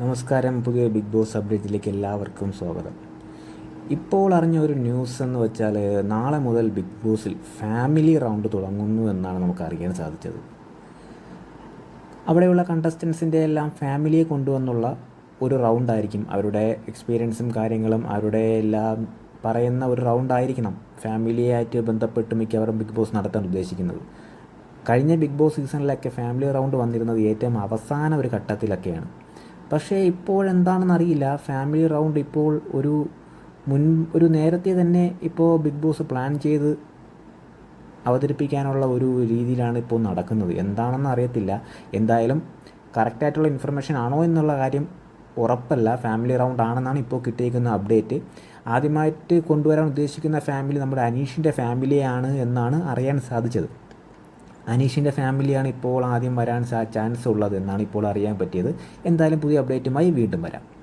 നമസ്കാരം പുതിയ big boss അപ്ഡേറ്റിലേക്ക് എല്ലാവർക്കും സ്വാഗതം. ഇപ്പോൾ അറിഞ്ഞ ഒരു ന്യൂസ് എന്ന് വെച്ചാൽ നാളെ മുതൽ ബിഗ് ബോസിൽ ഫാമിലി റൗണ്ട് തുടങ്ങുന്നു എന്നാണ് നമുക്ക് അറിയാൻ സാധിച്ചത്. അവിടെയുള്ള കണ്ടസ്റ്റൻസിന്റെ എല്ലാം ഫാമിലിയെ കൊണ്ടുവന്നുള്ള ഒരു റൗണ്ടായിരിക്കും അവരുടെ എക്സ്പീരിയൻസും കാര്യങ്ങളും അവരുടെ എല്ലാം പറയുന്ന ഒരു റൗണ്ടായിരിക്കണം ഫാമിലിയായിട്ട് ബന്ധപ്പെട്ട് മിക്കവാറും ബിഗ് ബോസ് നടത്താൻ ഉദ്ദേശിക്കുന്നത്. കഴിഞ്ഞ ബിഗ് ബോസ് സീസണിലൊക്കെ ഫാമിലി റൗണ്ട് വന്നിരുന്നത് ഏറ്റവും അവസാന ഒരു ഘട്ടത്തിലൊക്കെയാണ്. പക്ഷേ ഇപ്പോഴെന്താണെന്ന് അറിയില്ല. ഫാമിലി റൗണ്ട് ഇപ്പോൾ ഒരു മുൻ ഒരു നേരത്തെ തന്നെ ഇപ്പോൾ ബിഗ് ബോസ് പ്ലാൻ ചെയ്ത് അവതരിപ്പിക്കാനുള്ള ഒരു രീതിയിലാണ് ഇപ്പോൾ നടക്കുന്നത്. എന്താണെന്ന് അറിയത്തില്ല. എന്തായാലും കറക്റ്റായിട്ടുള്ള ഇൻഫർമേഷൻ ആണോ എന്നുള്ള കാര്യം ഉറപ്പല്ല. ഫാമിലി റൗണ്ട് ആണെന്നാണ് ഇപ്പോൾ കിട്ടിയിരിക്കുന്ന അപ്ഡേറ്റ് ആദ്യമായിട്ട് കൊണ്ടുവരാൻ ഉദ്ദേശിക്കുന്ന ഫാമിലി നമ്മുടെ അനീഷിന്റെ ഫാമിലിയാണ് എന്നാണ് അറിയാൻ സാധിച്ചത്. അനീഷിന്റെ ഫാമിലിയാണ് ഇപ്പോൾ ആദ്യം വരാൻ ചാൻസ് ഉള്ളത് എന്നാണ് ഇപ്പോൾ അറിയാൻ പറ്റിയത്. എന്തായാലും പുതിയ അപ്ഡേറ്റുമായി വീണ്ടും വരാം.